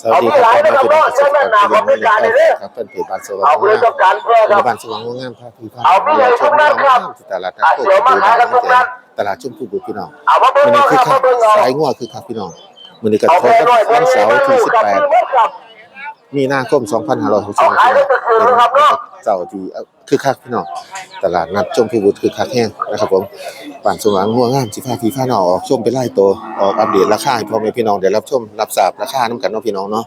สวัสดีครับผมมาเป็นผู้สื่อข่าวที่เรียนในค่ายครับเพื่อนเพจบ้านสว่างเอางเพื่อามต้องการเพื่อคปัจรับจุบันสว่างงามภาพพี่ภาพเอาพี่ใหญ่ชมทุกนังาดครับมที่ตลาดนัดโคกดูดังแต่ตลาดชุ่มผู้บุพี่น้องเอามาเบิ่งวันนี้เอาคือครัคับกมาเบิ่งเอาสายงัวคือคักพี่น้องวันนี้ก็เอาครแค่บร้อยวันเสาร์ที่กับมือเบิดครับ18มีนาคม2565เจ้าที่ คือคักพี่น้องตลาดนัดชมผู้บุคือคักแห้งนะครับผมบ้านสว่างงัวงามสิฟ้าพีฟ้าหนอออกชมไปไล่โตออกอัปเดตราคาให้พ่อแม่พี่น้องได้รับชมรับทราบราคานํกันเนาะพี่น้องเนาะ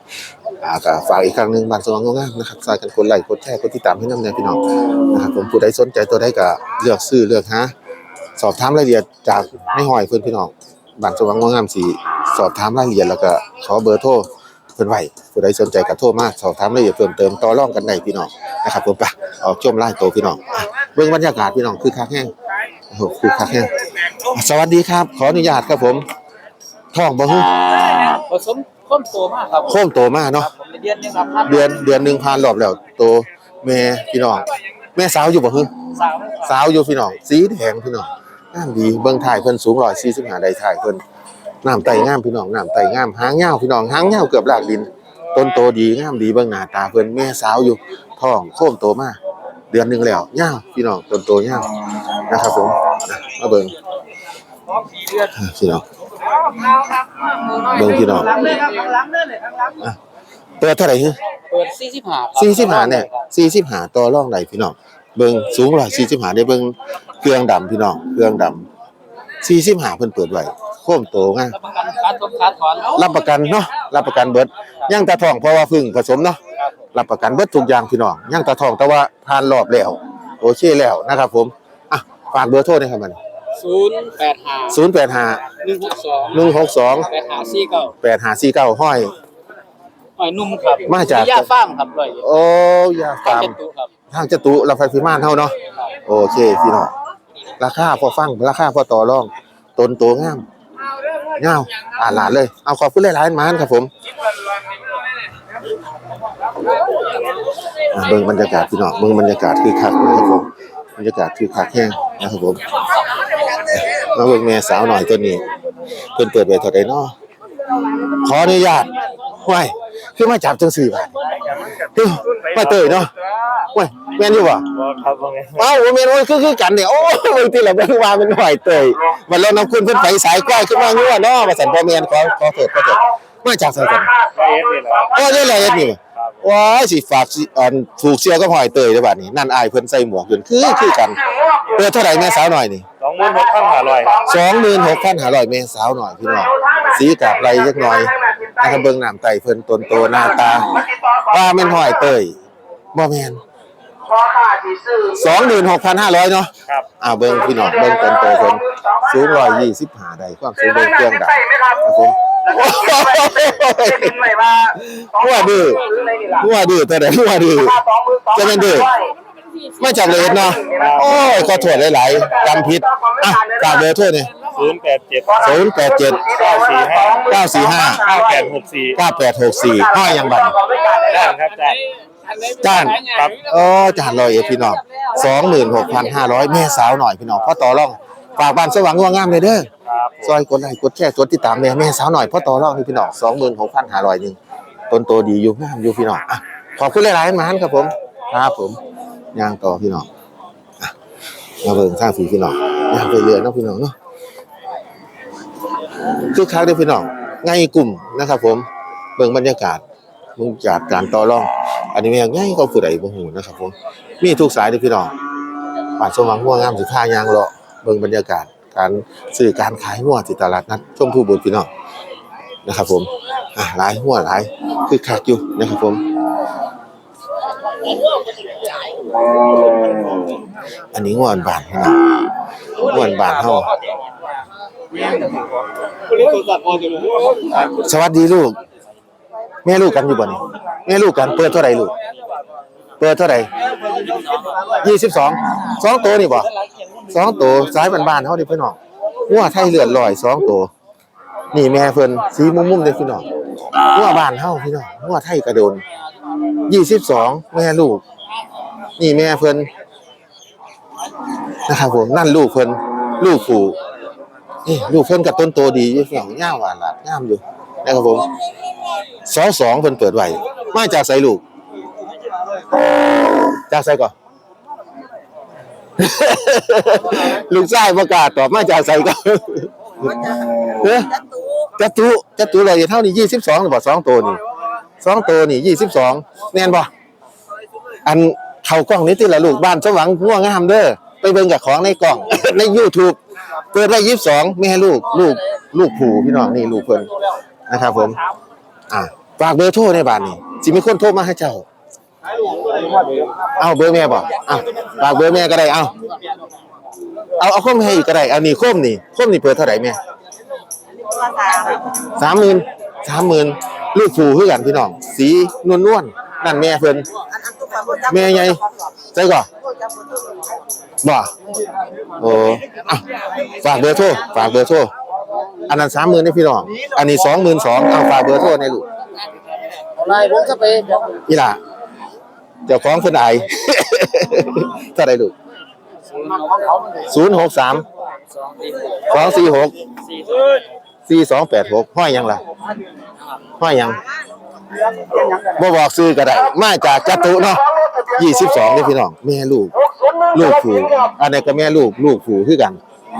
อ่าก็ฝากอีกครั้งหนึ่งบานสว่างงามนะครับซอยกันคนไลค์กดแชร์กดติดตามให้น้ำแน่พี่น้องนะครับผมผู้ใดสนใจตัวใดก็เลือกซื้อเลือกหาสอบถามรายละเอียดจากในห้อยเพิ่อนพี่น้องบานสว่างงามสิสอบถามรายละเอียดแล้วก็ขอเบอร์โทร พิ่นไว้ผู้ใดสนใจก็โทรมาสอบถามรายละเอียดเพิ่มเติมต่อรองกันได้พี่น้องนะครับผมไปออกชมไล่โตพี่น้องอะเบิ่งบรรยากาศพี่น้องคือคักแห้งโอ้โหคือคักแห้งอะสวัสดีครับ ขออนุญาตครับผมท้องบ่ฮู้ผสมข้นโตมากครับโค้มโตมาเนาะผมในเดือนนี้ครับครับเดือนเดือนหนึ่งผ่านรอบแล้วโตแม่พี่น้องแม่สาวอยู่บ่ฮึสาวสาวอยู่พี่น้องสีแดงพี่น้องงามดีเบิ่งถ่ายเพิ่นสูง145ได้ถ่ายเพิ่น น้ำไตงามพี่น้องน้ำไตงามหางยาวพี่น้องหางยาวเกือบลากดิน ต้นโตดีงามดีเบิ่งหน้าตาเพิ่นแม่สาวอยู่ท้องโค้มโตมาเดือนหนึงแล้วยาวพี่น้องต้นโตยาวนะครับผมอะมาเบิ่งอะพี่น้องเบิ่งพี่น้องหลังเลยครับหลังเลยข้างหลังเปิดเท่าไหร่ฮึเปิด45ครับสี่สิบห้าเนี่ยสี่สิบห้าต่อรองไหนพี่น้องเบิ่งสูงร้อยสี่สิบห้าได้เบิ่งเครื่องดำพี่น้องเครื่องดำสี่สิบห้าเพิ่นเปิดไว้โค้มโตงารับประกันการต้มการถอนรับประกันเนาะรับประกันเบิดย่างตาทองเพราะว่าเพึ่งผสมเนาะรับประกันเบิดทุกอย่างพี่น้องย่างตาทองแต่ว่าผ่านรอบแล้วโอเคแล้วนะครับ ผมอะฝากเบอร์โทรหน่อยครับมัน085ศูนย์แปดห้า162หนึ่งหกสอง8549แปดห้าสี่เก้าห้อยหอยนุ่มครับมาจากยาฟ้าร์มครับร้อยเอ็ดโอ้ยาข้าฟาวร์เจ็มดตุครับทางจตุเราไฟพิมานเท่าเนาะโอเคพี่น้องราคาพอฟังราคาพอต่อรองต้นโตงาม งาอ่าหลานเลย เอาขอบคุณหลายๆมานครับผมเบิ่งบรรยากาศพี่น้องเบิ่งบรรยากาศคือคักนะครับผมบรรยากาศคือคักแห้งนะครับผมมาเบิ่งแม่สาวหน่อยตัวนี้เพิ่นเปิดไว้เท่าใดเนาะขออนุญาตห้วยคือมาจับจังสี่บาท เฮ้ยมาเตยเนาะห้วยแม่นอยู่บ่ครับว่าไงอ้าวบ่แม่นว่าคือคือกันเนี่ยโอ้บางทีเราบ่ว่ามันหอยเตยมันลดน้ำคุณเพิ่นไปสายกว้างขึ้นมางัวเนาะว่าซั่นบ่แม่นขอขอโทษขอโทษมาจากไสกันร้อยเอ็ดนี่แหละโอ้ได้เลยเอ็ดนี่ว้ายสิฝากสิอันถูกเสียกับหอยเตยเด้อบัดนี้นั่นอายเพิ่นใส่หมวกอยู่คือคือกันเปิดเท่าไหร่แม่สาวหน่อยนี่สองหมื่นหกพันห้าร้อย26,500แม่สาวหน่อยพี่น้องสีกาบไหลจักหน่อย นะครับเบิ่งน้ำไตเพิ่นต้นโตหน้าตาว่าแม่นหอยเตยบ่แม่นพอค่าที่ซื้อ26,500เนาะครับอ่าเบิ่งพี่น้องเบิ่งต้นโตเพิ่นสูง125ได้ความสูงเบิ่งเครื่องดำใส่ไหมครับครับผมเป็นไหมว่าหัวดื้อหัวดื้อแต่ไหนหัวดื้อจะเป็นดื้อ มาจากเลยเนาะโอ้ยขอโทษหลายๆจำผิดอะฝากเบอร์โทรนี่ศูนย์แปดเจ็ด087เก้าสี่ห้า945เก้าแปดหกสี่9864ห้อยยังบัดได้ครับได้จ้านครับโอ้จานลอยเอ็ดพี่น้อง26,500แม่สาวหน่อยพี่น้องพ่อต่อรองฝากบ้านสว่างงัวงามเลยเด้อครับซอยกดไลค์กดแชร์กดติดตามแม่แม่สาวหน่อยพ่อต่อรองให้พี่น้อง26,500นึงต้นโตดีอยู่งามอยู่พี่น้องอะขอบคุณหลายๆหมานครับผมครับผม ย่างต่อพี่น้องมาเบิ่งทางฝีพี่น้องย่างไปเรื่อยเนาะพี่น้องเนาะคือคักเด้พี่น้องง่ายกลุ่มนะครับ ผมเบิ่งบรรยากาศเบิ่งจากการต่อรอง อันนี้แม่งง่ายก็ผู้ใดบ่ฮู้นะครับ ผมมีทุกสายเด้พี่น้องป่าดสว่างหัวงามสิท่ายางเลาะเบิ่งบรรยากาศการซื้อการขายหัวที่ตลาดนัดชมผู้บุญพี่น้องนะครับ ผมอะหลายหัวหลายคือคักอยู่นะครับผม อันนี้งวนบานน้องวนบานเฮาสวัสดีลูก แม่ลูกกันอยู่บ่นี่แม่ลูกกันเปิดเท่าไหร่ลูก เปิดเท่าไหร่ยี่สิบสอง สองตัวนี่บ่สองตัวสายบ้านๆเฮาดิพี่น้องหัวไทยเลือดลอยสองตัวนี่แม่เพิ่นสีมุมๆเด้พี่น้องหัวบ้านเฮาพี่น้องหัวไทยกระโดนยี่สิบสองแม่ลูก นี่แม่เพิ่นนะครับผมนั่นลูกเพิ่นลูกผูนี่ลูกเพิ่นกับต้นโตดีอยู่พี่น้องย่าหวานหลาดงามอยู่นะครับผมสองสองเพิ่นเปิดไว้มาจากไสลูก จากไสก่อนลูกชายประกาศตอบมาจากไสก่อนจัตุจัตุเลยเท่านี้22หรือบ่าสองตัวนี่สองตัวนี่22แม่นบ่อัน เข้ากล้องนี้ติละลูกบ้านสว่างง่วงงามเด้อไปเบิ่งกับของในกล่อง ใน YouTube เปิดได้22แม่ให้ลูกลูกลูกผูพี่น้องนี่ลูกเพิ่นนะครับผมอ่าฝากเบอร์โทรในบ้านนี่สิมีคนโทรมาให้เจ้าเอาเบอร์แม่บ่อะฝากเบอร์แม่ก็ได้เอาเอาเอาข้อมให้อีกก็ได้เอานี่ข้อมนี่ข้อมนี่เปิดเท่าไหร่แม่สามหมื่นสามหมื่นลูกผูคือกันพี่น้องสีนวลนวลๆนั่นแม่เพิ่น แม่ใหญ่ใช่ก่อนบ่โอ้อะฝากเบอร์โทรฝากเบอร์โทรอันนั้นสามหมื่นได้พี่น้อง อันนี้สองหมื่นสองเอาฝากเบอร์โทรในลูกอะไรผมก็ไปอีหล่ะเจ้าของเพิ่นอายเท่าไรลูกศูนย์หกสามสองสี่หกสี่สองแปดหกห้อยยังล่ะห้อยยัง บ่บอกซื้อก็ได้ มาจากจัตุเนาะยี่สิบสองนี่พี่น้องแม่ลูก ลูกผูอันนี้ก็แม่ลูกลูกผูคือกัน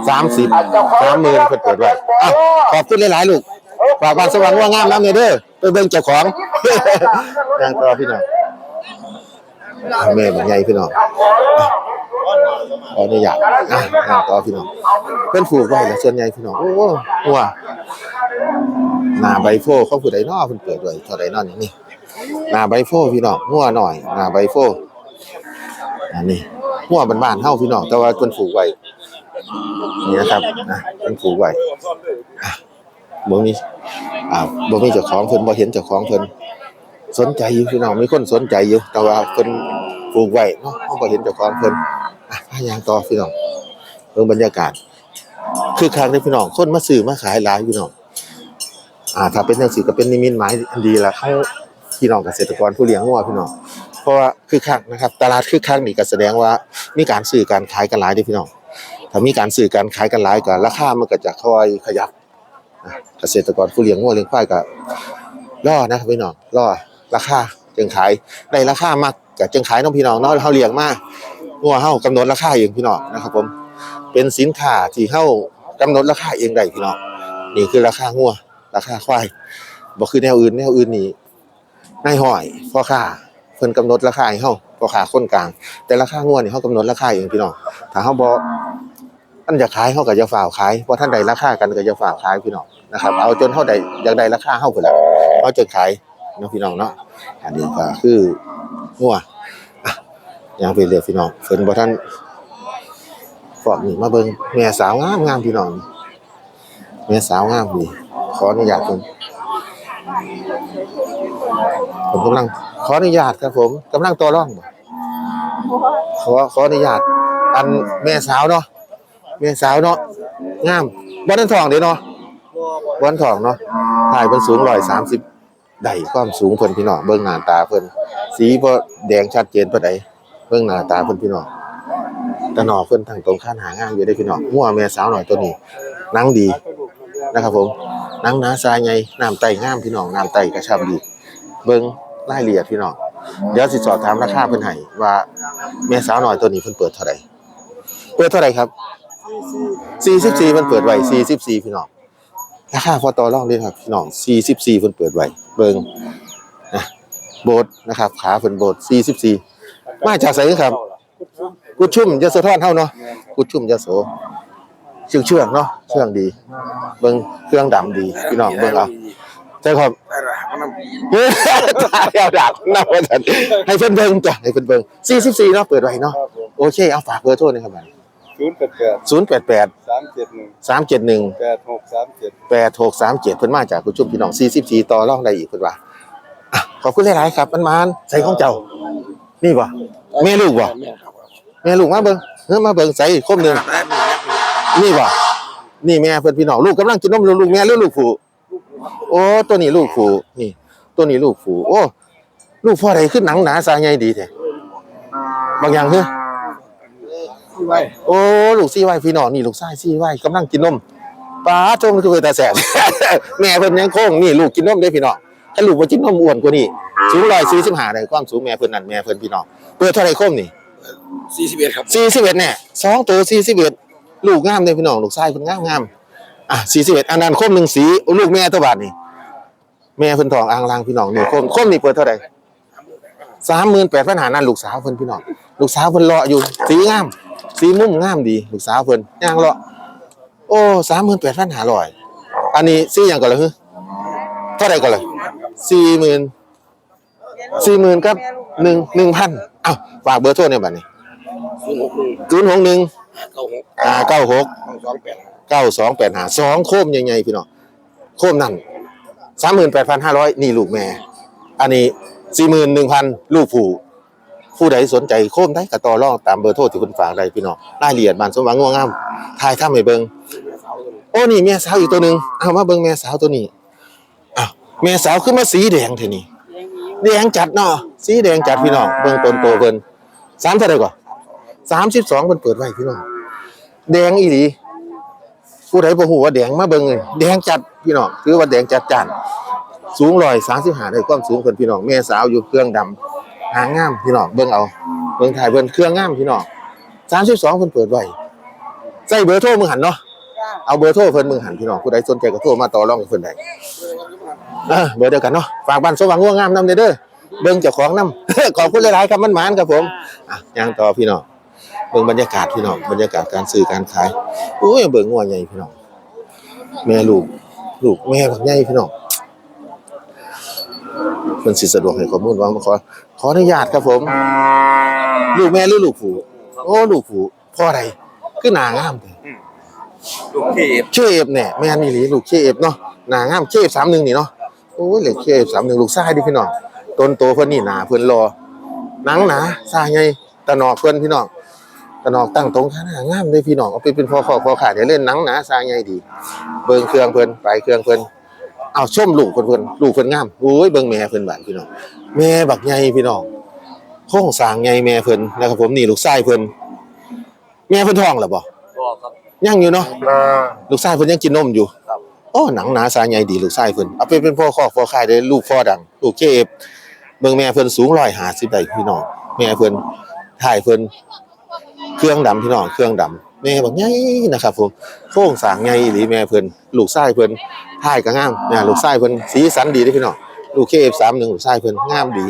สามสิบสามหมื่นเพิ่นเปิดไว้อะขอบคุณหลายๆลูกฝากบ้านสว่างว่างามน้ำเด้อไปเบิ่งเจ้าของย่างต่อพี่น้องแม่เป็นไงพี่น้อง ขออนุญาตอะต่อพี่น้องเพิ่นผูกไว้แล้วส่วนใหญ่พี่น้องโอ้หัวหน้าใบโฟเขาผู้ใดนอเพิ่นเปิดไว้เท่าใดนอนี่นี่หน้าใบโฟพี่น้องหัวหน่อยหน้าใบโฟอันนี้หัวบ้านๆเฮาพี่น้องแต่ว่าเพิ่นผูกไว้นี่นะครับนะเพิ่นผูกไว้บ่มีอ่าบ่มีเจ้าของเพิ่นบ่เห็นเจ้าของเพิ่นสนใจอยู่พี่น้องมีคนสนใจอยู่แต่ว่าเพิ่น ปลูกไว้เนาะเฮาบ่เห็นเจ้าของเพิ่นอะพายางต่อพี่น้องเบิ่องบรรยากาศ คือครั้งนี้พี่น้องคนมาซื้อมาขายหลายพี่น้องอ่า ถ้าเป็นจังซี่ก็เป็นนิมิตหมายอันดีละเฮาพี่น้องเกษตรกรผู้เลี้ยงงัวพี่น้องเพราะว่าคือคักนะครับ ตลาดคือคักนี่ก็แสดงว่ามีการซื้อการขายกันหลายเด้อพี่น้องถ้ามีการซื้อการขายกันหลายก็ราคามันก็จะค่อยขยับอะเกษตรกรผู้เลี้ยงงัวเลี้ยงควายก็รอนะครับพี่น้องรอราคาจึงขายได้ราคามาก ก็จึงขายน้องพี่น้องเนาะเฮาเลี้ยงมางัวเฮากำหนดราคาเองพี่น้องนะครับผมเป็นสินค้าที่เฮากำหนดราคาเองได้พี่น้องนี่คือราคางัวราคาควายบ่คือแนวอื่นแนวอื่นนี่นายห้อยพ่อค้าเพิ่นกำหนดราคาให้เฮาพ่อค้าคนกลาง แต่ราคางัวนี่เฮากำหนดราคาเองพี่น้องถ้าเฮาบ่อันจะขายเฮาก็จะฝ่าวขายเพราะท่านใดราคากันก็จะฝ่าวขายพี่น้องนะครับ เอาจนเฮาได้อยากได้ราคาเฮาพุ่นแหละเฮาจะขายเนาะพี่น้องเนาะ อันนี้ก็คืองัวอะยังไปเรียกพี่น้องเพิ่นบ่ทันฟอกนี่มาเบิ่งแม่สาวงามงามพี่น้องแม่สาวงามดีขออนุญาตเพิ่นผมกำลังขออนุญาตครับผมกำลังต่อรองขอขออนุญาต อันแม่สาวเนาะแม่สาวเนาะงามบ่ทันทองเด้เนาะบ่ทันทองเนาะถ่ายเพิ่นสูง130 ได้ความสูงเพิ่นพี่น้องเบิ่งหน้าตาเพิ่นสีบ่แดงชัดเจนปานใดเบิ่งหน้าตาเพิ่นพี่น้องตะหนอเพิ่นทั้งตรงข้านหางามอยู่ได้พี่น้องงัวแม่สาวหน่อยตัวนี้หนังดีนะครับผมหนังหนาทรายใหญ่น้ำไตงามพี่น้องน้ำไตกระชับดี เบิ่งรายละเอียดพี่น้องเดี๋ยวสิสอบถามราคาเพิ่นให้ว่าแม่สาวหน่อยตัวนี้เพิ่นเปิดเท่าไหร่เปิดเท่าไหร่ครับ44เพิ่นเปิดไว้44พี่น้อง ราคาพอต่อรองเลยครับพี่น้อง 44เพิ่นเปิดไว้เบิ่งนะโบสถ์นะครับ ขาเพิ่นโบสถ์44มาจากไสครับ กุดชุ่มยโสธรเฮาเนาะกุดชุ่มยโสเชื่องเชื่องเนาะเชื่องดี เบิ่งเครื่องดำดีพี่น้องเบิ่งเอาใช่ครับเฮ้ยตายเอาดาบนำว่าซั่นให้เพิ่นเบิ่งจ้ะให้เพิ่นเบิ่ง44เนาะเปิดไว้เนาะโอเคเอาฝากเบอร์โทรหนะครับ บัดศูนย์แปดแปด088สามเจ็ดหนึ่ง371แปดหกสามเจ็ดแปดหกสามเจ็ดเพิ่นมาจากคุณชุมพี่น้องสี่สิบสี่ต่อรองได้อีกเพิ่นว่าอะขอบคุณหลายๆครับมันมานใส่ของเจ้า นี่บ่แม่ลูกบ่แม่ลูกมาเบิ่งเฮ้ยมาเบิ่งใส่คมหนึงนี่บ่นี่แม่เพิ่นพี่น้องลูกกำลังกินนมลูกแม่หรือลูกผู้โอ้ตัวนี้ลูกผู้นี่ ตัวนี้ลูกผู้โอ้ ลูกพ่อใดขึ้นหนังหนาสายใหญ่ดีแท้บางอย่างเฮ้ย โอ้ลูกซี่ไว้พี่น้องนี่ลูกชายซี่ไว้กำลังกินนมป้าจงคือแต่แสบแม่เพิ่นยังโค้งนี่ลูกกินนมได้พี่น้องถ้าลูกบ่จิ้นนมอ้วนกว่านี้สูง145ได้ความสูงแม่เพิ่นนั่นแม่เพิ่นพี่น้องเปิดเท่าไหร่คมนี่สี่สิบเอ็ดครับ41แน่สองตัว41ลูกงามเด้พี่น้องลูกชายเพิ่นงามงามอะ41อันนั้นคมหนึ่งสีลูกแม่ตัวบาดนี่แม่เพิ่นทองอ่างลางพี่น้องนี่คมคมนี่เปิดเท่าไหร่38,000หานั่นลูกสาวเพิ่นพี่น้องลูกสาวเพิ่นเลาะอยู่สีงาม สีมุมงามดีลูกสาวเพิ่นย่างเลาะโอ้38,500อันนี้สีหยังก่อนล่ะฮึเท่าไหร่ก่อนล่ะ40,000สี่หมื่นกับหนึ่งหนึ่งพันอ้าวฝากเบอร์โทรเนี่ยบัดนี้ศูนย์หกหนึ่งศูนย์หกหนึ่งเก้าหกอ่าเก้าหกสองแปดเก้าสองแปดหาสองโคมใหญ่ๆพี่น้องโคมนั่นสามหมื่นแปดพันห้าร้อยนี่ลูกแม่ อันนี้สี่หมื่นหนึ่งพันลูกผู้ ผู้ใดสนใจโคมได้ก็ต่อรองตามเบอร์โทรที่คุณฝากได้พี่น้องรายละเอียดบ้านสมหวังง่วงงามทายถ้าไม่เบิงโอ้นี่แม่สาวอีกตัวหนึ่งเอามาเบิงแม่สาวตัวนี้อ้าวแม่สาวขึ้นมาสีแดงเท่นี่แดงจัดเนาะสีแดงจัดพี่น้องเบิ่งต้นโตเพิ่นสามเท่าไหร่ก่อนสามสิบสองเพิ่นเปิดไว้พี่น้องแดงอีหลีผู้ใดบ่ฮู้ว่าแดงมาเบิ่งเลยแดงจัดพี่น้องถือว่าแดงจัดจานสูง135ได้ความสูงเพิ่นพี่น้องแม่สาวอยู่เครื่องดำ หางงามพี่น้องเบิ่งเอาเบิ่งถ่ายเพิ่นเครื่องงามพี่น้อง32เพิ่นเปิดไว้ใส่เบอร์โทรมึงหันเนาะเอาเบอร์โทรเพิ่นมึงหันพี่น้องผู้ใดสนใจก็โทรมาต่อรองกับเพิ่นได้เออเบอร์เดียวกันเนาะฝากบ้านสว่างง่วงงามนำเด้อเด้อเบิ่งเจ้าของนำขอบคุณหลายๆครับมันหมานครับผมอะย่างต่อพี่น้องเบิ่งบรรยากาศพี่น้องบรรยากาศการซื้อการขายอุ้ยเบิ่งงัวใหญ่พี่น้องแม่ลูกลูกแม่บักใหญ่พี่น้องเพิ่นสิสะดวกให้ข้อมูลว่าขอ ขออนุญาตครับผม ลูกแม่หรือลูกผู้โอ้ลูกผู้พ่อใดคือหน้างามแท้ลูกที่เคเอฟเนี่ยแม่นอี่หลีลูกเคเอฟเนาะหน้างามเคเอฟสามหนึ่งนี่เนาะโอ้ยเหล็กเคเอฟสามหนึ่งลูกชายดิพี่น้องต้นโตเพิ่นนี่หนาเพิ่นรอหนังหนาซาใหญ่ตะนอกเพิ่นพี่น้องตะนอกตั้งตรงข้างหน้างามเลยพี่น้องเอาไปเป็นพอขอพอขาดเดี๋ยวเล่นหนังหนาซาใหญ่ดี เบิ่งเครื่องเพิ่นไปเครื่องเพิ่น เอาชมลูกเพิ่นเพิ่นลูกเพิ่นงามโอ้ยเบิ่งแม่เพิ่นบาดพี่น้องแม่บักใหญ่พี่น้องโครงสร้างใหญ่แม่เพิ่นนะครับผมนี่ลูกชายเพิ่นแม่เพิ่นท้องแล้วบ่บอกครับยังอยู่เนาะลูกชายเพิ่นยังกินนมอยู่ครับโอ้หนังหนาสายใหญ่ดีลูกชายเพิ่นเอาไปเป็นพ่อคอกพ่อขายได้ลูกพ่อดังลูกเคเอฟเบิ่งแม่เพิ่นสูง150ได้พี่น้องแม่เพิ่นถ่ายเพิ่นเครื่องดำพี่น้องเครื่องดำ แม่บักใหญ่นะครับผมโครงสร้างใหญ่อีหลีแม่เพิ่นลูกชายเพิ่นถ่ายก็งามเนี่ยลูกชายเพิ่นสีสันดีเด้อพี่น้องลูกเคเอฟ31ลูกชายเพิ่นงามดี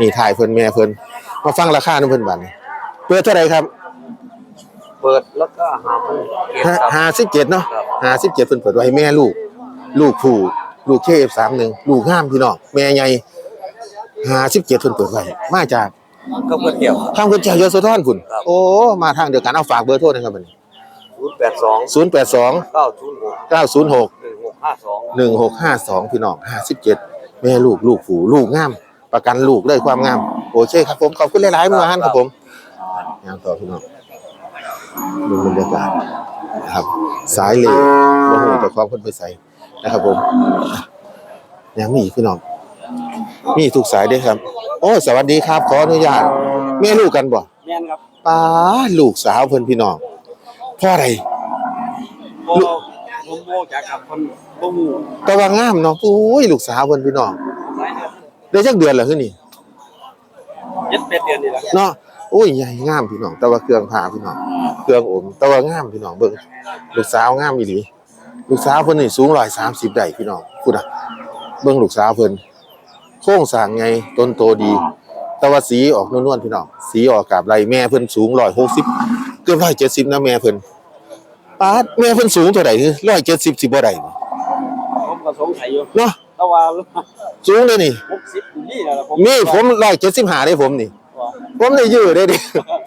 นี่ถ่ายเพิ่นแม่เพิ่นมาฟังราคานำเพิ่นบัดนี้เปิดเท่าไหร่ครับเปิดแล้วก็หาผู้เก็บครับ ห้าสิบเจ็ดเนาะครับห้าสิบเจ็ดเพิ่นเปิดไว้ให้แม่ลูก ลูกผู้ลูกเคเอฟสามหนึ่งลูกห้ามพี่น้องแม่ใหญ่ห้าสิบเจ็ดเพิ่นเปิดไว้มาจาก ก็เพื่อเกี่ยวทางคุณเจ้ายโสธรพุ่นครับโอ้มาทางเดียวกันเอาฝากเบอร์โทรนะครับบัดนี้ศูนย์แปดสองศูนย์แปดสองเก้าศูนย์หกเก้าศูนย์หกหนึ่งหกห้าสองหนึ่งหกห้าสองพี่น้องห้าสิบเจ็ดแม่ลูกลูกผู้ลูกงาม ประกันลูกเลยความงามโอเคครับผมขอบคุณหลายๆเมื่อวานครับผมยังต่อพี่น้องดูบรรยากาศนะครับ สายเหลวโมโหเจะคล้าของคนไปใส่นะครับผมยังมีอีกพี่น้อง มีทุกสายเด้วยครับ โอ้สวัสดีครับขออนุญาตแม่ลูกกันบ่แม่นครับป้าลูกสาวเพิ่นพี่น้องพ่อใดโบผมโบจากกับคนโบหมูแตะว่างามเนาะโอ้ยลูกสาวเพิ่นพี่น้องสายเดือนได้จักเดือนแล้วคือนี่เจ็ดแปดเดือนนี่แหละเนาะโอ้ยใหญ่งามพี่น้อง แต่ว่าเครื่องผ่าพี่น้อง เครื่องอมแต่ว่างามพี่น้องเบิ่งลูกสาวงามอีหลีลูกสาวเพิ่นนี่สูง130ได้พี่น้องพูดอะเบิ่งลูกสาวเพิ่น โครงสร้างไงต้นโตดีแต่ว่าสีออกนวลๆพี่น้องสีออกกาบไหลแม่เพิ่นสูง160เกือบ170นะแม่เพิ่นปาดแม่เพิ่นสูงเท่าใดคือ170สิบ่ได้บ่ผมก็สงสัยอยู่เนาะแต่ว่าสูงเลยนี่หกสิบนี่แหละผมมีผม175ได้ผมนี่ว่าผมได้ยื้อได้ดิ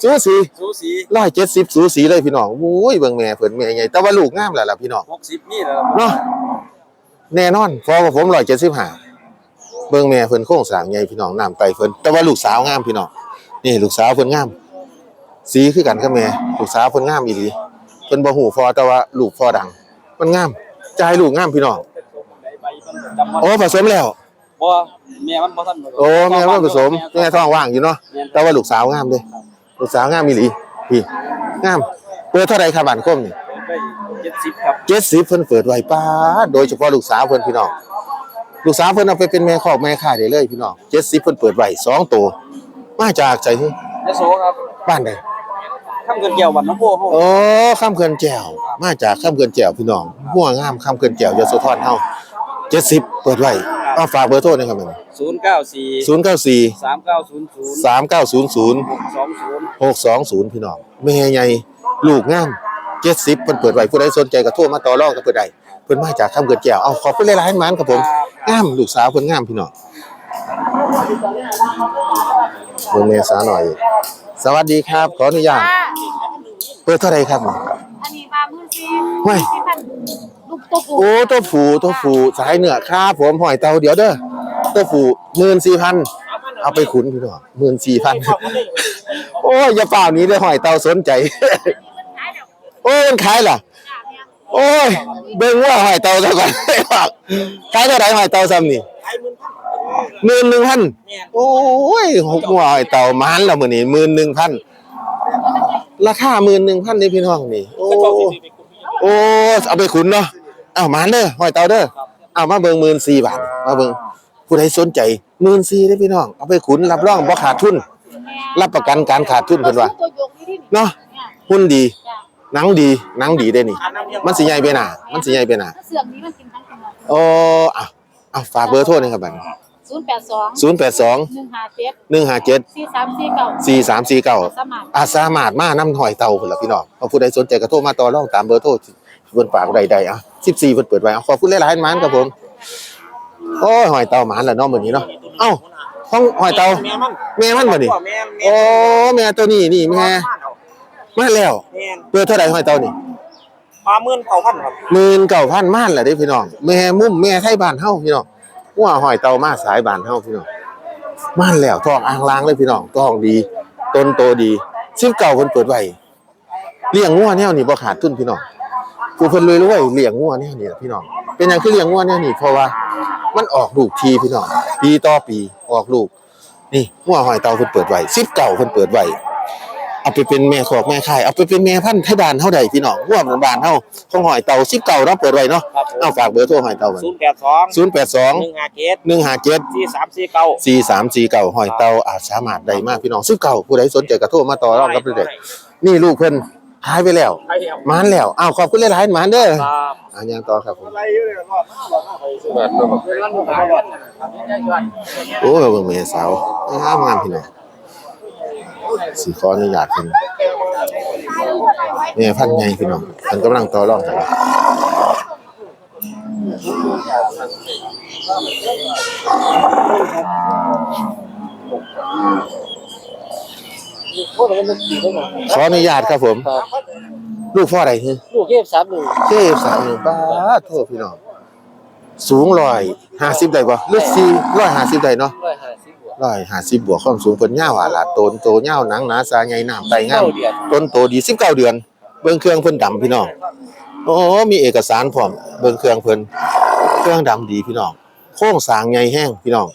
สูสีสูสีร้อยเจ็ดสิบสูสีเลยพี่น้องโอ้ยเบิ่งแม่เพิ่นแม่ใหญ่แต่ว่าลูกงามแล้วล่ะพี่น้องหกสิบนี่แหละเนาะแน่นอนพอกับผมร้อยเจ็ดสิบห้า เบิ่งแม่เพิ่นโค้งสร้างใหญ่พี่น้องน้ำไตเพิ่นแต่ว่าลูกสาวงามพี่น้องนี่ลูกสาวเพิ่นงาม สีคือกันกับแม่ลูกสาวเพิ่นงามอีหลีเพิ่นบ่ฮู้พอแต่ว่าลูกพอดังมันงามใจายลูกงามพี่น้องใบมันจำมันโอ้ผสมแล้วบ่แม่มันบ่ทันโอ้แม่ว่าผสมแม่ท้องว่างอยู่เนาะแต่ว่าลูกสาวงามเด้ลูกสาวงามอีหลีพี่งามเปิดเท่าไหร่ครับบ้านคมนี่ได้เจ็ดสิบครับเจ็ดสิบเพิ่นเปิดไว้ป้าดโดยเฉพาะลูกสาวเพิ่นพี่น้อง ลูกสาวเพิ่นเอาไปเป็นแม่คอกแม่ขายได้เลยพี่น้อง70เพิ่นเปิดไว้สองตัวมาจากไสฮึยโสครับบ้านใดข้ามเกินเกี่ยววันน้ำโพเขาโอ้ข้ามเขื่อนแก้วมาจากข้ามเขื่อนแก้วพี่น้องหัวงามข้ามเขื่อนแก้วยโสธรเฮา70เปิดไว้เอาฝากเบอร์โทรหนะครับแม่ศูนย์เก้าสี่094สามเก้าศูนย์ศูนย์3900หกสองศูนย์620พี่น้องแม่ใหญ่ลูกงาม70เพิ่นเปิดไว้ผู้ใดสนใจก็โทรมาต่อรองกับเพิ่นได้ เพิ่นมาจากข้ามเขื่อนแก้วเอาขอบคุณหลายๆหมานครับผมงามลูกสาวเพิ่นงามพี่น้องเบิ่งแม่สาวหน่อย สวัสดีครับ ขออนุญาตเปิดเท่าไหร่ครับอันนี้มามื่นสี่ไม่ที่พันลูกตัวปูโอ้ตัวผูตัวผูสายเหนือครับผมหอยเตาเดี๋ยวเด้อตัวผูหมื่นสี่พันเอาไปขุนพี่น้องหมื่นสี่พันโอ้ยอย่าเปล่านี้เลยหอยเตาสนใจ โอ้ยมันขายล่ะ โอ้ย เบิ่งว่าหอยเตาซะก่อนขายเท่าไหร่หอยเตาซ้ำนี่หมื่นหนึ่งพันโอ้ยหกหัวหอยเตามันละมื้อนี้หมื่นหนึ่งพันราคาหมื่นหนึ่งพันนี่พี่น้องนี่โอ้โอ้เอาไปขุนเนาะเอามาเด้อหอยเตาเด้อเอามาเบิ่งหมื่นสี่บาทมาเบิ่งผู้ใดสนใจหมื่นสี่ได้พี่น้อง เอาไปขุนรับรองบ่ขาดทุน รับประกันการขาดทุนเพิ่นว่าเนาะหุ้นดี หนังดีหนังดีได้อนี่ มันสิใหญ่ไปหน่ามันสิใหญ่ไปหน่าถ้าเสื่อมนี้มันกินทั้งตัวโอ้อะอะฝากเบอร์โทรหนะครับบัดศูนย์แปดสอง082หนึ่งห้าเจ็ด157สี่สามสี่เก้า4349สมัครอาสามารถมานํหอยเตาพุ่นล่ะพี่น้องเอาผู้ใดสนใจก็โทรมาต่อรองตามเบอร์โทรที่เพิ่นฝากใดๆอะ14เพิ่นเปิดไว้เอาขอบคุณหลายๆหมานครับผมโอ้ยหอยเตาหมานแล้วเนาะมื้อนี้เนาะเอ้าห้องหอยเตาแม่มันแม่มันบ่นี่แม่โอ้แม่ตัวนี้นี่แม่ มาแล้วแม่เปิดเท่าไหร่หอยเตานี่ปลาหมื่นเก้าพันครับ19,000ม่านแหละเด้พี่น้องแม่มุมแม่ไทยบ้านเฮาพี่น้องหัวหอยเตามาสายบ้านเฮาพี่น้องม่านแล้วทองอ่างล้างเลยพี่น้องทองดี ต้นโตดี19เพิ่นเปิดไว้เลี้ยงงัวแนวนี้บ่ขาดทุนพี่น้องผู้เพิ่นรวยๆเลี้ยงงัวแนวนี้ล่ะพี่น้องเป็นหยังคือเลี้ยงงัวแนวนี้เพราะว่า มันออกลูกทีพี่น้องปีต่อปีออกลูกนี่งัวหอยเตาเพิ่นเปิดไว้19เพิ่นเปิดไว้ เอาไปเป็นแม่ขอกแม่ขายเอาไปเป็นแม่พันธุ์ไทยบ้านเฮาได้พี่น้องงัวบ้านเฮาของหอยเตา19เนาะเปิดไว้เนาะครับเอาฝากเบอร์โทรหอยเตาไว้ศูนย์แปดสองหนึ่ง082ห้าเจ็ด157สี่สามสี่เก้า สี่สามสี่เก่าหอยเตาอาจสามารถได้มากพี่น้องซื้อเก่าผู้ใดสนใจกระโทรมาต่อรองกับเด็กนี่ลูกเพิ่นหายไปแล้วใช่ครับมานแล้วอ้าวขอบคุณหลายๆหมานเด้อครับอ่ายังต่อครับผมอะไรอยู่เนี่ยรอดรอดรอดโอ้ยเบิ่งแม่สาวงามงามพี่น้อง สิขออนุญาตเพิ่นแม่พันธุ์ใหญ่พี่น้องเพิ่นกำลังต่อรองกันขออนุญาตครับผม ลูกพ่ออะไรคือลูกเทพสามหนึ่งเทพสามหนึ่งป้าดโทษพี่น้อง สูงร้อยห้าสิบได้บ่หรือสี่ร้อยห้าสิบได้เนาะร้อยห้าสิบบวก ร้อยห้าสิบบวกความสูงเพิ่นยาวอะล่ะโตนโตยาวหนังหนาสาใหญ่น้ำไตงามเก้าเดือนต้นโตดีสิบเก้าเดือน เบิ่งเครื่องเพิ่นดำพี่น้องโอ้มีเอกสารพร้อมเบิ่งเครื่องเพิ่นเครื่องดำดีพี่น้องโครงสร้างใหญ่แห้งพี่น้อง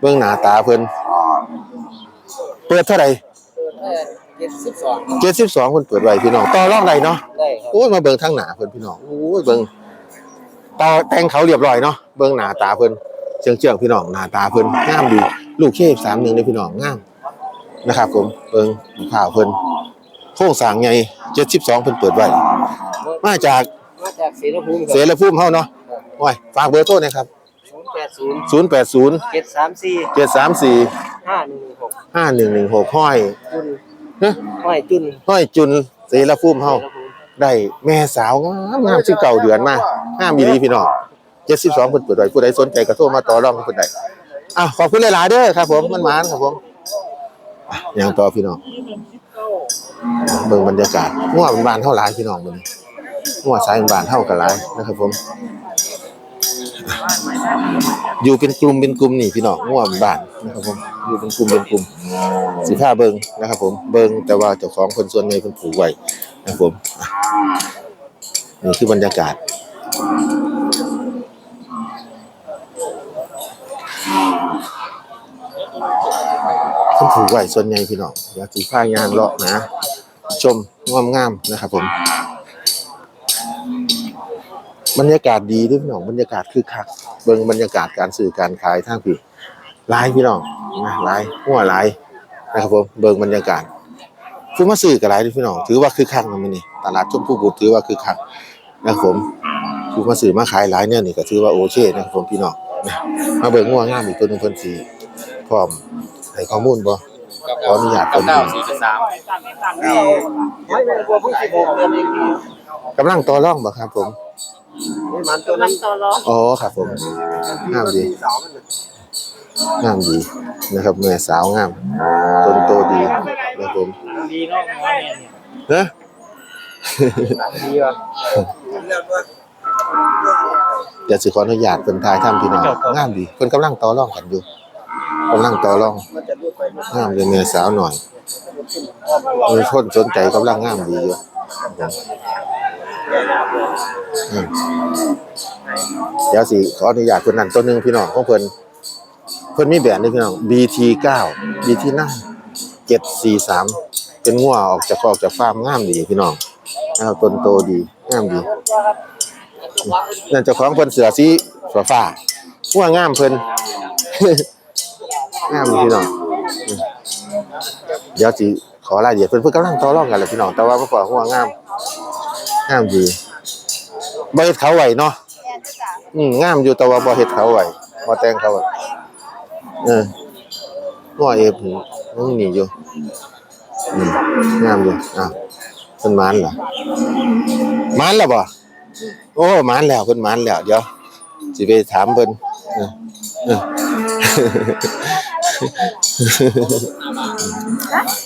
เบิ่งหน้าตาเพิ่นเปิดเท่าไหร่เจ็ดสิบสอง72เพิ่นเปิดไว้พี่น้องต่อรองได้เนาะได้ครับโอ้ยมาเบิ่งทางหน้าเพิ่นพี่น้องโอ้ยเบิ่งตาแต่งเขาเรียบร้อยเนาะเบิ่งหน้าตาเพิ่นเจียงๆพี่น้องหน้าตาเพิ่นงามดี ลูกเคฟ31เด้อพี่น้องงามนะครับ ผมเบิ่งข่าวเพิ่นโครงสร้างใหญ่72เพิ่นเปิดไว้มาจากมาจากศรีนภูมิเสรภูมิเฮาเนาะโอ้ยฝากเบอร์โทรหน่อยครับศูนย์แปดศูนย์080เจ็ดสามสี่734ห้าหนึ่งหนึ่งหก5116ห้อยจุนฮะห้อยจุนห้อยจุนเสรภูมิเฮาได้แม่สาวงามงามสิเก่าเดือนมางามอีหลีพี่น้อง72เพิ่นเปิดไว้ผู้ใดสนใจก็โทรมาต่อรองกับเพิ่นได้ อะขอบคุณหลายๆเด้อครับ ผมมันหมานครับผมอะยังต่อพี่น้องเบิ่งบรรยากาศงัวบ้านเฮาหลายพี่น้องมื้อนี้งัวสายบานเฮาก็หลายนะครับ ผม อยู่เป็นกลุ่มเป็นกลุ่มนี่พี่น้องงัวบ้านนะครับ ผม อยู่เป็นกลุ่มเป็นกลุ่มสิพาเบิ่งนะครับ ผมเบิ่งแต่ว่าเจ้าของเพิ่นส่วนใหญ่เพิ่นผูกไว้นะครับผมนี่คือบรรยากาศ เพิ่ นผูกไว้ส่วนใหญ่พี่น้องอยากสิพายางเลาะนะ ชมงามงามนะครับผม บรรยากาศดีด้วยพี่น้องบรรยากาศคือคักเบิ่งบรรยากาศการซื้อการขายทางพี่ลายพี่น้องนะลายหัวลายนะครับผมเบิ่งบรรยากาศคือมาซื้อกันหลายด้อพี่น้องถือว่าคือคักนะมื้อนี้ตลาดชมพูบุตรถือว่าคือคักนะครับผมคือมาซื้อมาขายหลายเนี่ยนี่ก็ถือว่าโอเคนะครับผมพี่น้องนะมาเบิ่งงัวงามอีกตัวหนึ่งเพิ่นสิพร้อม ให้ข้อมูลบ่ขออนุญาตเก้าเพิ่นเก้าสี่สามไม่เป็นกลัวผู้สิบหกเดือนเองกำลังต่อรองบ่ครับ ผมนี่มันตัวกำลันี้งต่อรองอ๋อครับผมงามดีสาวมันงามดีนะครับแม่สาวงามต้นโตดีนะครับผมดีเนาะหมอเนี่ยนะดีว่ะเดี๋ยวสิขออนุญาตเพิ่นทายทำพี่น้องงามดีเพิ่นกำลังต่อรองกันอยู่ กำลังต่อรองงามเลยแม่สาวหน่อยมีคนสนใจกำลังงามดีอยู่อืมเดี๋ยวสิขออนุญาตเพิ่นนั่นตัวหนึ่งพี่น้องของเพิ่นเพิ่นมีแบรนด์นี่พี่น้อง BT9 BT9 743 เป็นงัวออกจากคอกจากฟาร์มงามดีพี่น้องนะครับต้นโตดีงามดีนั่นเจ้าของเพิ่นเสือสีฟ้าฟ้าหัวงามเพิ่น งามดีพี่น้องเดี๋ยวสิขอรายละเอียดเพิ่นเพิ่นกำลังต่อรองกันแหละพี่น้องแต่ว่าบ่พอหัวงามงามดีบ่เฮ็ดเขาไหวเนาะอืมงามอยู่แต่ว่าบ่เฮ็ดเขาไหวบ่แต่งเขาไว้เออหัวเอฟยังนี่อยู่งามอยู่อะเพิ่นมานเหรอมานแล้วบ่โอ้มานแล้วเพิ่นมานแล้วเดี๋ยวสิไปถามเพิ่นออเออ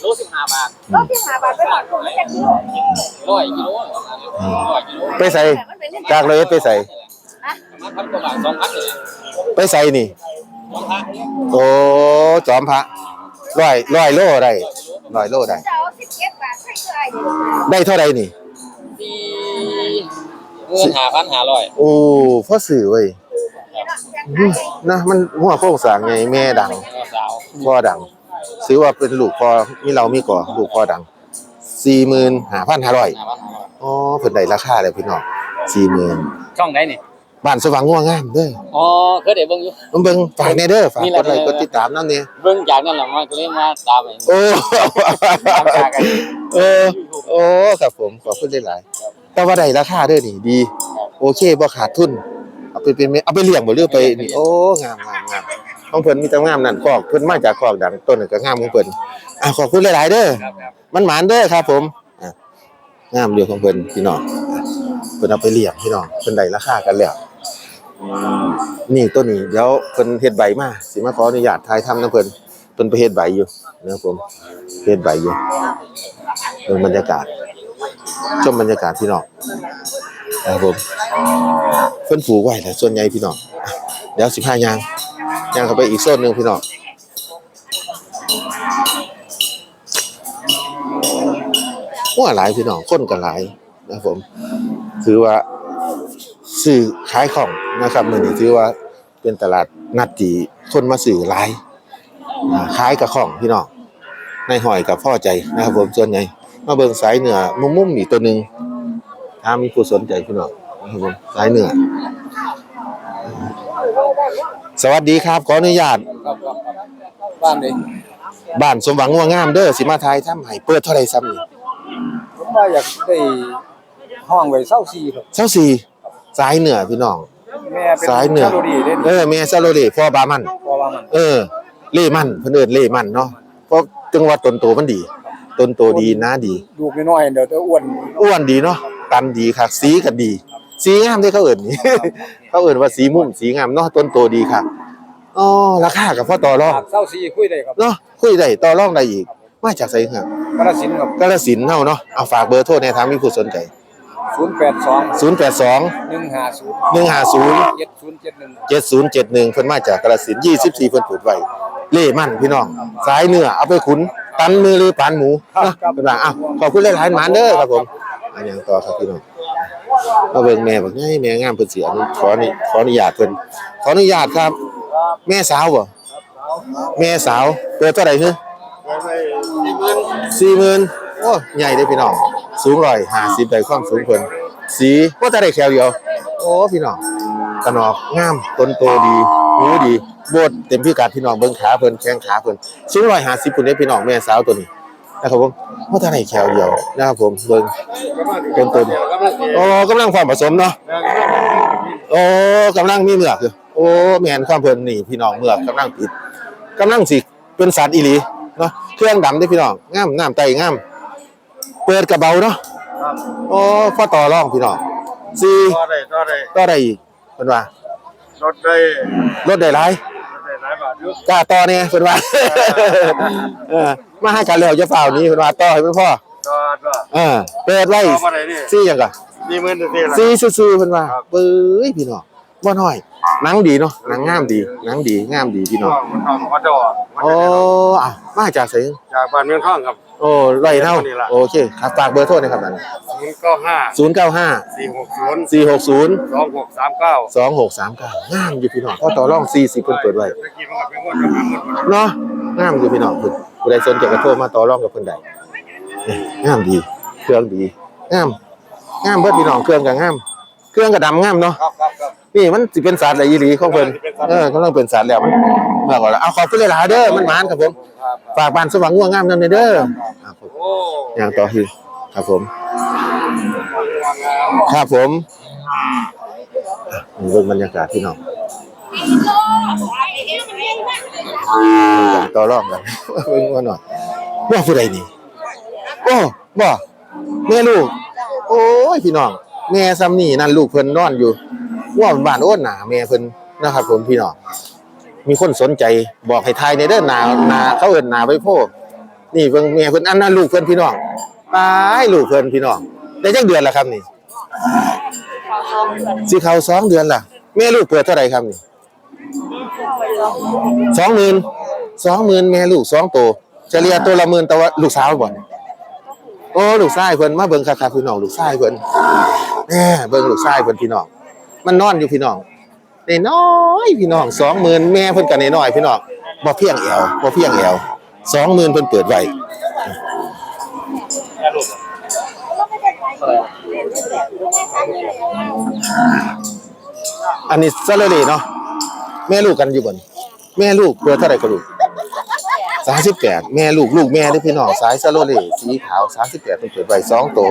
โลสิบห้าบาทรถที่หาบาทไปหอดถุงไม่จะกิโลร้อยกิโลร้อยกิโลไปใส่จากเลยไปใส่มาพันกว่าบาทสองพันเลยไปใส่นี่ สองพันโอ้จอมพระร้อยร้อยโลได้ร้อยโลได้ จะเอาสิบเจ็ดบาทให้คือไอ้เดียวได้เท่าใดนี่ สี่เงินหาพันหาร้อย โอ้พ่อสื่อเว้ยอืม นะมันหัวโครงสร้างไงแม่ดังสาวพ่อดังซื้อว่าเป็นลูกพ่อมีเรามีก่อลูกพ่อดัง45,500หาพันหาร้อยอ๋อเพิ่นได้ราคาแล้วพี่น้อง40,000ช่องไหนนี่บ้านสว่างงัวงามเด้ออ๋อเคยได้เบิ่งอยู่เบิ่งฝากแน่เด้อฝากมีกหลายดไลค์เด้กอดติดตามนำเนี่ยเบิ่งจากนั่นแหละมันก็เลยมาตามไปโอ้ตามจากกันเออโอ้ครับผมขอบคุณหลายๆแต่ว่าได้ราคาเด้อนี่ดี โอเคบ่ขาดทุน เอาไปเป็นเอาไปเลี้ยงบ่หรือไปนี่โอ้งามงามงามของเพิ่นมีแต่งามนั่นคอกเพิ่นมาจากคอกดังต้นนก็งามของเพิ่นอะขอบคุณหลายๆเด้อครับครับมันหมานเด้อครับ ผมอะงามเดียวของเพิ่นพี่น้องอะเพิ่นเอาไปเลี้ยงพี่น้องเพิ่นได้ราคากันแล้วนี่ตัวนี้เดี๋ยวเพิ่นเฮ็ดใบมาสิมาขออนุญาตถ่ายทำนํเพิ่นเพิ่นไปเฮ็ดใบอยู่นะครับผมเฮ็ดใบอยู่เบิ่งบรรยากาศ ชมบรรยากาศพี่น้องนะครับผมเพิ่นปลูกไว้แหละส่วนใหญ่พี่น้องเดี๋ยวสิพายางยางเข้าไปอีกโซนหนึ่งพี่น้องว่าหลายพี่น้องคนกันหลายนะครับผม ถือว่าซื้อขายของนะครับมือนี้ถือว่าเป็นตลาดนัดที่คนมาซื้อหลายขายกับของพี่น้องในหอยกับพ่อใจนะครับผมส่วนใหญ่ มาเบิ่งสายเหนือมุมๆอีกตัวหนึงถ้ามีผู้สนใจพี่น้องนะครับผมสายเหนือ สวัสดีครับ ขออนุญาตครับครับบ้านเลยบ้านสมหวังงัวงามเด้อสิมาทายทำให้เปิดเท่าไรซ้ำนี่ผมว่าอยากได้ห้องไว้เศร้าซีครับเช้าสี่สายเหนือพี่น้อง แม่เป็นสายเหนือ ชาโลดีเล่นเออแม่ซาโลเลพ่อบามัน เพราะว่ามัน เออ เล่มันเพิ่นเอิ้นเล่มันเนาะเพราะจังหวัดต้นโตมันดี ต้นโตดีนะดี ลูกน้อยๆเดี๋ยวจะอ้วนอ้วนดีเนาะตันดีคักสีก็ดี สีงามที่เขาเอิ้นนี่ เขาเอิ้นว่าสีมุ่มสีงามเนาะต้นโตดีคักอ๋อราคากับพ่อต่อรองเศร้าซีคุยได้ครับเนาะคุยได้ต่อรองได้อีก มาจากไสครับกระสินครับกาฬสินธุ์เฮาเนาะเอาฝากเบอร์โทรในทางมีผู้สนใจ ศูนย์แปดสอง082 หนึ่งห้าศูนย์150 เจ็ดศูนย์เจ็ดหนึ่งเจ็ดศูนย์เจ็ดหนึ่งเพิ่นมาจากกระสินยี่สิบสี่เพิ่นปลูกไว้ เล่มั่นพี่น้องสายเนื้อเอาไปขุนตันมือหรือปานหมูนะเป็นว่าอ้าวขอบคุณหลายๆหมานเด้อครับผมอันยังต่อครับพี่น้องมาเบิ่งแม่บักไงแม่งามเพิ่นสิอนุขอนี่ขออนุญาตเพิ่นขออนุญาตครับ แม่สาวบ่แม่สาวเปิดเท่าไหร่ฮึสี่หมื่นโอ้ใหญ่เด้อพี่น้องสูงร้อยห้าสิบได้ความสูงเพิ่นสีว่าจะได้แควเดียว โอ้พี่น้องตกระนอกงามต้นโตดีหูดี โบดเต็มพิกัดพี่น้องเบิ่งขาเพิ่นแข้งขาเพิ่นสูง150พุ่นเด้พี่น้องแม่สาวตัวนี้นะครับผมบ่ทันได้แขวเดียวนะครับผมเบิ่งต้นต้นโอ้กำลังความผสมเนาะโอ้กำลังมีเมือกอยู่โอ้แม่นความเพิ่นนี่พี่น้องเมือกกำลังปิดกำลังสิเป็นสัตว์อีหลีเนาะเครื่องดำเด้พี่น้องงามน้ำไตงามเปิดกระเบาเนาะโอ้พอต่อรองพี่น้องสี่ต่อได้ต่อได้ก็ได้อีกเพิ่นว่า รถได้ลดได้หลายรถได้หลายบาท อยู่กล้าต่อเนี่ยเพิ่นว่าเออมาให้กันแล้วจะเฝ้านี้เพิ่นว่าต่อให้เพิ่นพ่อต่อต่อเออเปิดไว้ต่อบ่ได้ดิซี่หยังก็นี่มื้อนี้ละซี่ซื่อๆเพิ่นว่าเบ้ยพี่น้องบ่น้อยหนังดีเนาะหนังงามดีหนังดีงามดีพี่น้องมันทำวัดดอกโอ้อะมาจากไสจากบ้านเมืองข้างครับ โอ้ไรเท่านี่ล่ะโอเคครับฝากเบอร์โทรหนะครับนั่น095 095 460 460 2639 2639งามอยู่พี่น้องพอต่อรอง40เพิ่นเปิดไว้เมื่อกี้มันก็เป็นคนกับมันหมดเนาะงามอยู่พี่น้องผู้ผู้ใดสนใจก็โทรมาต่อรองกับเพิ่นได้นี่งามดี เครื่องดีงามงามเบิดพี่น้องเครื่องก็งาม เครื่องก็ดำงามเนาะ ครับครับครับนี่มันสิเป็นสัตว์อะไรอีหลีของเพิ่นเออกำลังเป็นสัตว์แล้วมันเมื่อก่อนแล้วเอาขอบคุณหลายๆเด้อมันหมานครับผม ฝากบ้านสว่างง่วงงามนำเด้อครับผมโอ้อย่างต่อคือครับผม ครับผมอะนี่เบิ่งบรรยากาศพี่น้องกันต่อรองกันเบิ่งว่าหน่อยว่าผู้ใดนี่โอ้บ่แม่ลูก โอ้ยพี่น้องแม่ซ้ำนี่นั่นลูกเพิ่นนอนอยู่ ว่าบ้านโอ้นหนาแม่เพิ่นนะครับ ผมพี่น้องมีคนสนใจบอกให้ทายในเด้อหนาหนาเขาเอิ้นหนาไว้โพกนี่เพิ่นแม่เพิ่นอันนั้นลูกเพิ่นพี่น้องตายลูกเพิ่นพี่น้องได้จักเดือนล้วครับนี่สิเขาสองเดือนล่ะแม่ลูกเปิดเท่าไหร่ครับนี่สองหมื่นสองหมื่นแม่ลูกสองโตวเฉลี่ยตัวละหมื่นแต่ว่าลูกสาวบ่เนี่ยโอ้ลูกชายเพิ่นมาเบิ่งคักๆพี่น้องลูกชายเพิ่นแหน่เบิ่งลูกชายเพิ่นพี่น้อง มันนอนอยู่พี่น้องในน้อยพี่น้องสองหมื่นแม่เพิ่นก็น้อยพี่น้องบ่เพียงแอวบ่เพียงแอวสองหมื่นเพิ่นเปิดไว้อันนี้ซาเลเล่เนาะแม่ลูกกันอยู่บนแม่ลูกเปิดเท่าไหร่ก็ลูกสามสิบแปดแม่ลูกลูกแม่ได้พี่น้องสายซาโลเลสีขาวสามสิบแปดเพิ่นเปิดไว้สองตัว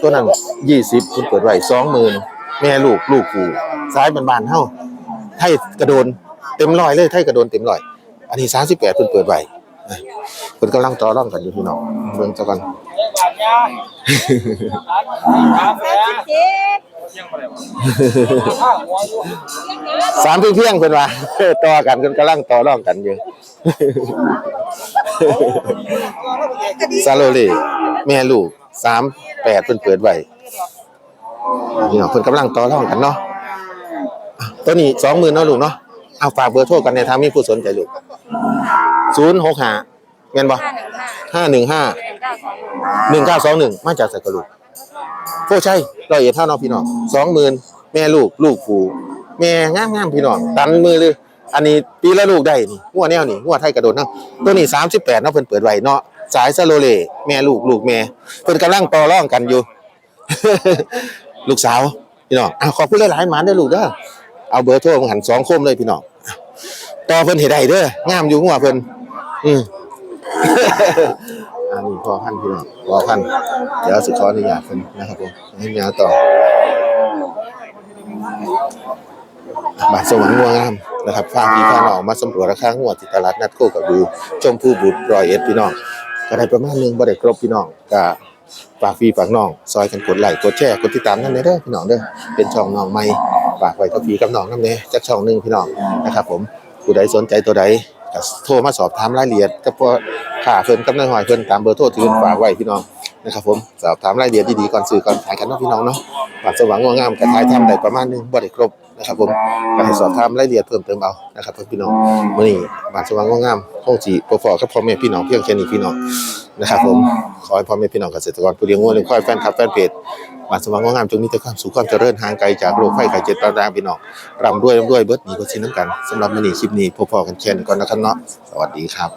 ตัวนั้นยี่สิบคุณเปิดไว้สองหมื่น แม่ลูกลูกกูซ้ายบานๆเฮาไทยกระโดนเต็มร้อยเลยไทยกระโดนเต็มร้อย อันนี้สามสิบแปดคุณเปิดไว้นะเพิ่นกำลังต่อร่องกันอยู่พี่น้องเบิ่งซะก่อนสามเพียงเพียงเพิ่นว่าต่อกันเพิ่นกำลังต่อร่องกันอยู่ซาโลเล่แม่ลูกสามแปดเพิ่นเปิดไว้ พี่น้องเพิ่นกำลังต่อรองกันเนาะอะตัวนี้สองหมื่นเนาะลูกเนาะเอาฝากเบอร์โทรกันในทางมีผู้สนใจลูกศูนย์หกห้าแม่นบ่ห้าหนึ่งห้าหนึ่งเก้าสองหนึ่งมาจากสักกะลูกโอ้ใช่ร้อยเอ็ดเท่าเนาะพี่น้องสองหมื่นแม่ลูกลูกผูแม่งามงามๆพี่น้องตันมือเลยอันนี้ปีละลูกได้นี่หัวแนวนี่หัวไทยกระโดดเนาะตัวนี้สามสิบแปดเนาะเพิ่นเปิดไว้เนาะสายซาโลเล่แม่ลูกลูกแม่เพิ่นกำลังต่อรองกันอยู่ ลูกสาวพี่น้องอะขอบคุณหลายๆหมานเด้ลูกเด้อเอาเบอร์โทรของหันสองคมเลยพี่น้องต่อเพิ่นเฮ็ดได้เด้องามอยู่หัวเพิ่นอืมอันนี้พอพันพี่น้องพอพันเดี๋ยวสิขออนุญาตเพิ่นนะครับผมให้ยาวต่อบาทสวรรค์งัวงามนะครับฟางพี่ฟ้าหนองมาสำรวจราคางัวที่ตลาดนัดโคกับดูชมพูบุตรรอยเอ็ดพี่น้องก็ได้ประมาณนึงบ่ได้ครบพี่น้องก็ ฝากพี่ฝากน้องซอยกันกดไลค์กดแชร์กดติดตามนั่นเด้อพี่น้องเด้อเป็นช่องน้องใหม่ฝากไว้กับพี่กับน้องนำแน่จักช่องหนึ่งพี่น้องนะครับ ผมผู้ใดสนใจตัวใดก็โทรมาสอบถามรายละเอียดกับพวกค่าเพิ่นกับนายหอยเพิ่นตามเบอร์โทรที่เพิ่นฝากไว้พี่น้องนะครับ ผมสอบถามรายละเอียดดีๆก่อนซื้อก่อนขายกันเนาะพี่น้องเนาะบาทสว่างงวงามก็ทายทำได้ประมาณหนึงบ่ได้ครบ นะครับผมก็ให้สอบถามรายละเอียดเพิ่มเติมเอานะครับพี่น้องมื้อนี้บ้านสว่างงามคงสิบ่พอกับพ่อแม่พี่น้องเพียงแค่นี้พี่น้องนะครับผมขอให้พ่อแม่พี่น้องเกษตรกรผู้เลี้ยงวัวเลี้ยงควายแฟนคลับแฟนเพจบ้านสว่างงามจงมีแต่ความสุขความเจริญห่างไกลจากโรคภัยไข้เจ็บต่างๆพี่น้องร่ำรวยร่ำรวยเบิดนีก็สินน้ำกันสำหรับมื้อนี้คลิปนี้พบพอกันแค่นี้ก่อนนะครับเนาะสวัสดีครับ